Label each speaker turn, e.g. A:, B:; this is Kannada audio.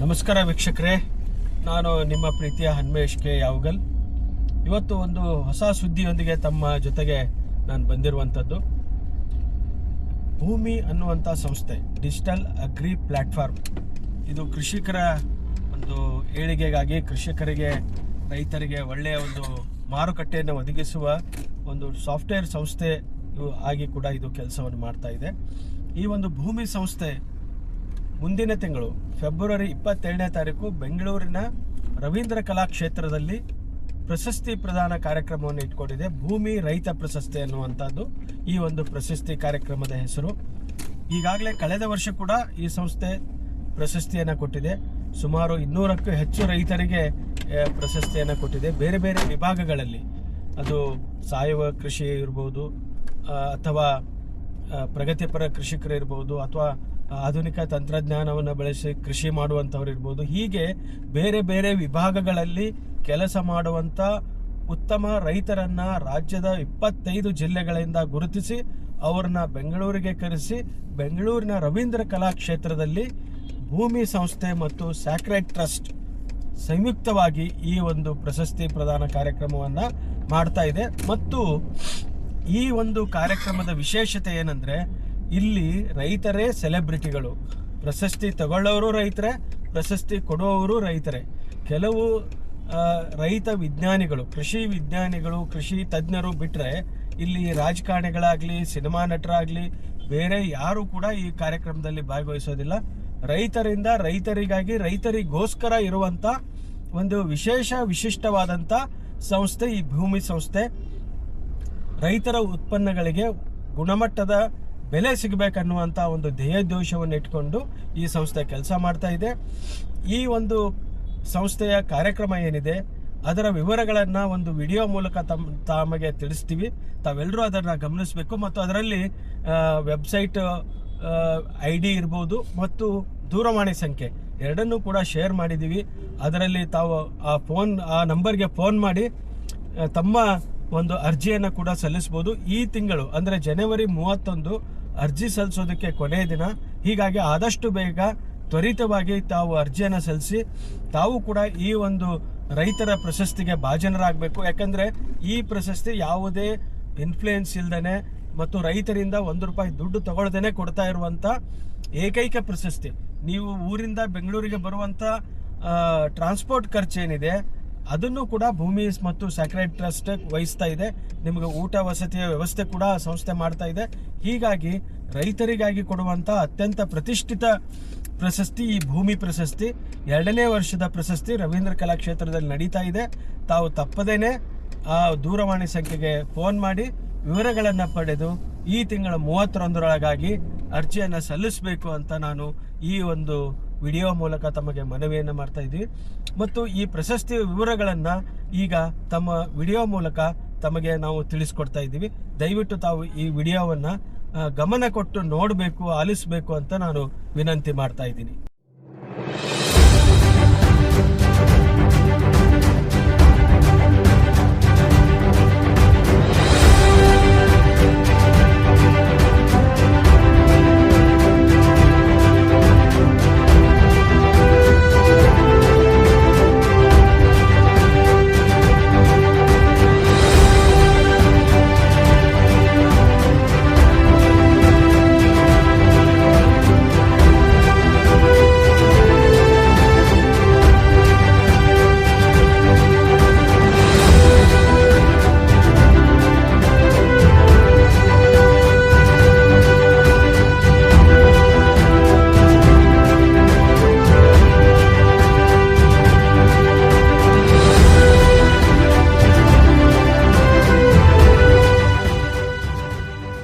A: ನಮಸ್ಕಾರ ವೀಕ್ಷಕರೇ. ನಾನು ನಿಮ್ಮ ಪ್ರೀತಿಯ ಹನ್ಮೇಶ್ ಕೆ. ಯಾವಗಲ್. ಇವತ್ತು ಒಂದು ಹೊಸ ಸುದ್ದಿಯೊಂದಿಗೆ ತಮ್ಮ ಜೊತೆಗೆ ನಾನು ಬಂದಿರುವಂಥದ್ದು. ಭೂಮಿ ಅನ್ನುವಂಥ ಸಂಸ್ಥೆ, ಡಿಜಿಟಲ್ ಅಗ್ರಿ ಪ್ಲ್ಯಾಟ್ಫಾರ್ಮ್ ಇದು ಕೃಷಿಕರ ಒಂದು ಏಳಿಗೆಗಾಗಿ ಕೃಷಿಕರಿಗೆ, ರೈತರಿಗೆ ಒಳ್ಳೆಯ ಒಂದು ಮಾರುಕಟ್ಟೆಯನ್ನು ಒದಗಿಸುವ ಒಂದು ಸಾಫ್ಟ್ವೇರ್ ಸಂಸ್ಥೆ ಆಗಿ ಕೂಡ ಇದು ಕೆಲಸವನ್ನು ಮಾಡ್ತಾ ಇದೆ. ಈ ಒಂದು ಭೂಮಿ ಸಂಸ್ಥೆ ಮುಂದಿನ ತಿಂಗಳು, ಫೆಬ್ರವರಿ ಇಪ್ಪತ್ತೇಳನೇ ತಾರೀಕು, ಬೆಂಗಳೂರಿನ ರವೀಂದ್ರ ಕಲಾಕ್ಷೇತ್ರದಲ್ಲಿ ಪ್ರಶಸ್ತಿ ಪ್ರದಾನ ಕಾರ್ಯಕ್ರಮವನ್ನು ಇಟ್ಕೊಂಡಿದೆ. ಭೂಮಿ ರೈತ ಪ್ರಶಸ್ತಿ ಅನ್ನುವಂಥದ್ದು ಈ ಒಂದು ಪ್ರಶಸ್ತಿ ಕಾರ್ಯಕ್ರಮದ ಹೆಸರು. ಈಗಾಗಲೇ ಕಳೆದ ವರ್ಷ ಕೂಡ ಈ ಸಂಸ್ಥೆ ಪ್ರಶಸ್ತಿಯನ್ನು ಕೊಟ್ಟಿದೆ. ಸುಮಾರು ಇನ್ನೂರಕ್ಕೂ ಹೆಚ್ಚು ರೈತರಿಗೆ ಪ್ರಶಸ್ತಿಯನ್ನು ಕೊಟ್ಟಿದೆ. ಬೇರೆ ಬೇರೆ ವಿಭಾಗಗಳಲ್ಲಿ ಅದು ಸಾವಯವ ಕೃಷಿ ಇರ್ಬೋದು ಅಥವಾ ಪ್ರಗತಿಪರ ಕೃಷಿಕರು ಇರ್ಬೋದು ಅಥವಾ ಆಧುನಿಕ ತಂತ್ರಜ್ಞಾನವನ್ನು ಬಳಸಿ ಕೃಷಿ ಮಾಡುವಂಥವ್ರು ಇರ್ಬೋದು ಹೀಗೆ ಬೇರೆ ಬೇರೆ ವಿಭಾಗಗಳಲ್ಲಿ ಕೆಲಸ ಮಾಡುವಂಥ ಉತ್ತಮ ರೈತರನ್ನ ರಾಜ್ಯದ ಇಪ್ಪತ್ತೈದು ಜಿಲ್ಲೆಗಳಿಂದ ಗುರುತಿಸಿ, ಅವರನ್ನ ಬೆಂಗಳೂರಿಗೆ ಕರೆಸಿ, ಬೆಂಗಳೂರಿನ ರವೀಂದ್ರ ಕಲಾಕ್ಷೇತ್ರದಲ್ಲಿ ಭೂಮಿ ಸಂಸ್ಥೆ ಮತ್ತು ಸ್ಯಾಕ್ರೆಟ್ ಟ್ರಸ್ಟ್ ಸಂಯುಕ್ತವಾಗಿ ಈ ಒಂದು ಪ್ರಶಸ್ತಿ ಪ್ರದಾನ ಕಾರ್ಯಕ್ರಮವನ್ನು ಮಾಡ್ತಾ ಇದೆ. ಮತ್ತು ಈ ಒಂದು ಕಾರ್ಯಕ್ರಮದ ವಿಶೇಷತೆ ಏನಂದ್ರೆ ಇಲ್ಲಿ ರೈತರೇ ಸೆಲೆಬ್ರಿಟಿಗಳು. ಪ್ರಶಸ್ತಿ ತಗೊಳ್ಳೋರು ರೈತರೇ, ಪ್ರಶಸ್ತಿ ಕೊಡುವವರು ರೈತರೇ. ಕೆಲವು ರೈತ ವಿಜ್ಞಾನಿಗಳು, ಕೃಷಿ ವಿಜ್ಞಾನಿಗಳು, ಕೃಷಿ ತಜ್ಞರು ಬಿಟ್ಟರೆ ಇಲ್ಲಿ ರಾಜಕಾರಣಿಗಳಾಗಲಿ, ಸಿನಿಮಾ ನಟರಾಗಲಿ, ಬೇರೆ ಯಾರು ಕೂಡ ಈ ಕಾರ್ಯಕ್ರಮದಲ್ಲಿ ಭಾಗವಹಿಸೋದಿಲ್ಲ. ರೈತರಿಂದ ರೈತರಿಗಾಗಿ, ರೈತರಿಗೋಸ್ಕರ ಇರುವಂತ ಒಂದು ವಿಶೇಷ ವಿಶಿಷ್ಟವಾದಂಥ ಸಂಸ್ಥೆ ಈ ಭೂಮಿ ಸಂಸ್ಥೆ. ರೈತರ ಉತ್ಪನ್ನಗಳಿಗೆ ಗುಣಮಟ್ಟದ ಬೆಲೆ ಸಿಗಬೇಕನ್ನುವಂಥ ಒಂದು ಧ್ಯೇಯೋದ್ದೇಶವನ್ನು ಇಟ್ಕೊಂಡು ಈ ಸಂಸ್ಥೆ ಕೆಲಸ ಮಾಡ್ತಾ ಇದೆ. ಈ ಒಂದು ಸಂಸ್ಥೆಯ ಕಾರ್ಯಕ್ರಮ ಏನಿದೆ, ಅದರ ವಿವರಗಳನ್ನು ಒಂದು ವಿಡಿಯೋ ಮೂಲಕ ತಮ್ಮ ತಮಗೆ ತಿಳಿಸ್ತೀವಿ. ತಾವೆಲ್ಲರೂ ಅದನ್ನು ಗಮನಿಸಬೇಕು ಮತ್ತು ಅದರಲ್ಲಿ ವೆಬ್ಸೈಟ್ ಐ ಡಿ ಇರ್ಬೋದು ಮತ್ತು ದೂರವಾಣಿ ಸಂಖ್ಯೆ ಎರಡನ್ನೂ ಕೂಡ ಶೇರ್ ಮಾಡಿದ್ದೀವಿ ಅದರಲ್ಲಿ ತಾವು ಆ ಫೋನ್, ಆ ನಂಬರ್ಗೆ ಫೋನ್ ಮಾಡಿ ತಮ್ಮ ಒಂದು ಅರ್ಜಿಯನ್ನು ಕೂಡ ಸಲ್ಲಿಸಬಹುದು ಈ ತಿಂಗಳು ಅಂದರೆ ಜನವರಿ ಮೂವತ್ತೊಂದು ಅರ್ಜಿ ಸಲ್ಲಿಸೋದಕ್ಕೆ ಕೊನೆಯ ದಿನ. ಹೀಗಾಗಿ ಆದಷ್ಟು ಬೇಗ ತ್ವರಿತವಾಗಿ ತಾವು ಅರ್ಜಿಯನ್ನು ಸಲ್ಲಿಸಿ, ತಾವು ಕೂಡ ಈ ಒಂದು ರೈತರ ಪ್ರಶಸ್ತಿಗೆ ಭಾಜನರಾಗಬೇಕು. ಯಾಕಂದರೆ ಈ ಪ್ರಶಸ್ತಿ ಯಾವುದೇ ಇನ್ಫ್ಲೂಯೆನ್ಸ್ ಇಲ್ದೇನೆ ಮತ್ತು ರೈತರಿಂದ ಒಂದು ರೂಪಾಯಿ ದುಡ್ಡು ತಗೊಳ್ದೇನೆ ಕೊಡ್ತಾ ಇರುವಂಥ ಏಕೈಕ ಪ್ರಶಸ್ತಿ. ನೀವು ಊರಿಂದ ಬೆಂಗಳೂರಿಗೆ ಬರುವಂಥ ಟ್ರಾನ್ಸ್ಪೋರ್ಟ್ ಖರ್ಚು ಏನಿದೆ ಅದನ್ನು ಕೂಡ ಭೂಮಿ ಮತ್ತು ಸ್ಯಾಕ್ರೈಡ್ ಟ್ರಸ್ಟ್ ವಹಿಸ್ತಾ ಇದೆ. ನಿಮಗೆ ಊಟ, ವಸತಿಯ ವ್ಯವಸ್ಥೆ ಕೂಡ ಸಂಸ್ಥೆ ಮಾಡ್ತಾ ಇದೆ. ಹೀಗಾಗಿ ರೈತರಿಗಾಗಿ ಕೊಡುವಂತ ಅತ್ಯಂತ ಪ್ರತಿಷ್ಠಿತ ಪ್ರಶಸ್ತಿ ಈ ಭೂಮಿ ಪ್ರಶಸ್ತಿ. ಎರಡನೇ ವರ್ಷದ ಪ್ರಶಸ್ತಿ ರವೀಂದ್ರ ಕಲಾಕ್ಷೇತ್ರದಲ್ಲಿ ನಡೀತಾ ಇದೆ. ತಾವು ತಪ್ಪದೇನೆ ಆ ದೂರವಾಣಿ ಸಂಖ್ಯೆಗೆ ಫೋನ್ ಮಾಡಿ ವಿವರಗಳನ್ನು ಪಡೆದು ಈ ತಿಂಗಳ ಮೂವತ್ತರೊಂದರೊಳಗಾಗಿ ಅರ್ಜಿಯನ್ನು ಸಲ್ಲಿಸಬೇಕು ಅಂತ ನಾನು ಈ ಒಂದು ವಿಡಿಯೋ ಮೂಲಕ ತಮಗೆ ಮನವಿಯನ್ನು ಮಾಡ್ತಾ ಇದ್ವಿ. ಮತ್ತು ಈ ಪ್ರಶಸ್ತಿ ವಿವರಗಳನ್ನು ಈಗ ತಮ್ಮ ವಿಡಿಯೋ ಮೂಲಕ ತಮಗೆ ನಾವು ತಿಳಿಸ್ಕೊಡ್ತಾ ಇದ್ದೀವಿ. ದಯವಿಟ್ಟು ತಾವು ಈ ವಿಡಿಯೋವನ್ನು ಗಮನ ಕೊಟ್ಟು ನೋಡಬೇಕು, ಆಲಿಸಬೇಕು ಅಂತ ನಾನು ವಿನಂತಿ ಮಾಡ್ತಾ ಇದ್ದೀನಿ.